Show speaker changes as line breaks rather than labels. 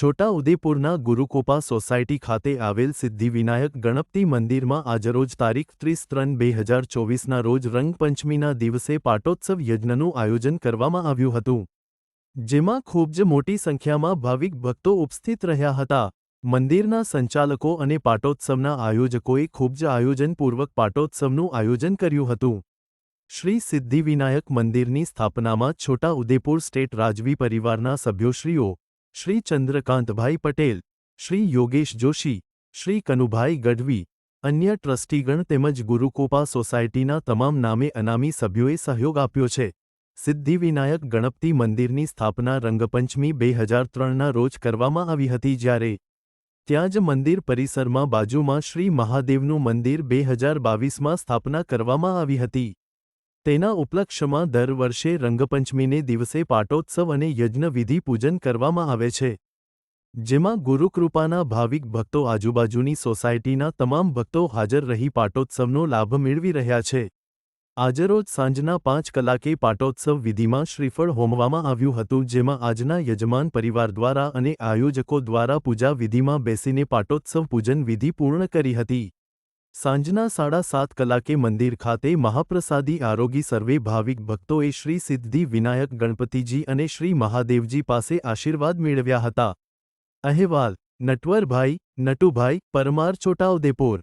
છોટા ઉદેપુરના ગુરુકોપા society ખાતે આવેલ સિદ્ધિવિનાયક ગણપતિ મંદિરમાં આજરોજ તારીખ ત્રીસ ત્રણ બે હજાર ચોવીસના રોજ રંગપંચમીના દિવસે પાટોત્સવ યજ્ઞનું આયોજન કરવામાં આવ્યું હતું. જેમાં ખૂબ જ મોટી સંખ્યામાં ભાવિક ભક્તો ઉપસ્થિત રહ્યા હતા. મંદિરના સંચાલકો અને પાટોત્સવના આયોજકોએ ખૂબ જ આયોજનપૂર્વક પાટોત્સવનું આયોજન કર્યું હતું. શ્રી સિદ્ધિવિનાયક મંદિરની સ્થાપનામાં છોટા ઉદેપુર સ્ટેટ રાજવી પરિવારના સભ્યોશ્રીઓ શ્રી ચંદ્રકાંતભાઈ પટેલ, શ્રી યોગેશ જોશી, શ્રી કનુભાઈ ગઢવી, અન્ય ટ્રસ્ટીગણ તેમજ ગુરુકોપા સોસાયટીના તમામ નામે અનામી સભ્યોએ સહયોગ આપ્યો છે. સિદ્ધિવિનાયક ગણપતિ મંદિરની સ્થાપના રંગપંચમી બે હજાર ત્રણના રોજ કરવામાં આવી હતી જ્યારે ત્યાં જ મંદિર પરિસરમાં બાજુમાં શ્રી મહાદેવનું મંદિર બે હજાર બાવીસમાં સ્થાપના કરવામાં આવી હતી. તેના ઉપલક્ષ્યમાં દર વર્ષે રંગપંચમીને દિવસે પાટોત્સવ અને યજ્ઞવિધિ પૂજન કરવામાં આવે છે. જેમાં ગુરુકૃપાના ભાવિક ભક્તો આજુબાજુની સોસાયટીના તમામ ભક્તો હાજર રહી પાટોત્સવનો લાભ મેળવી રહ્યા છે. આજરોજ સાંજના પાંચ કલાકે પાટોત્સવ વિધિમાં શ્રીફળ હોમવામાં આવ્યું હતું, જેમાં આજના યજમાન પરિવાર દ્વારા અને આયોજકો દ્વારા પૂજા વિધિમાં બેસીને પાટોત્સવ પૂજન વિધિ પૂર્ણ કરી હતી. સાંજના સાડા સાત કલાકે મંદિર ખાતે મહાપ્રસાદી આરોગી સર્વે ભાવિક ભક્તોએ શ્રી સિદ્ધિ વિનાયક ગણપતિજી અને શ્રી મહાદેવજી પાસે આશીર્વાદ મેળવ્યા હતા. અહેવાલ, નટવરભાઈ, નટુભાઈ, પરમાર, છોટાઉદેપુર.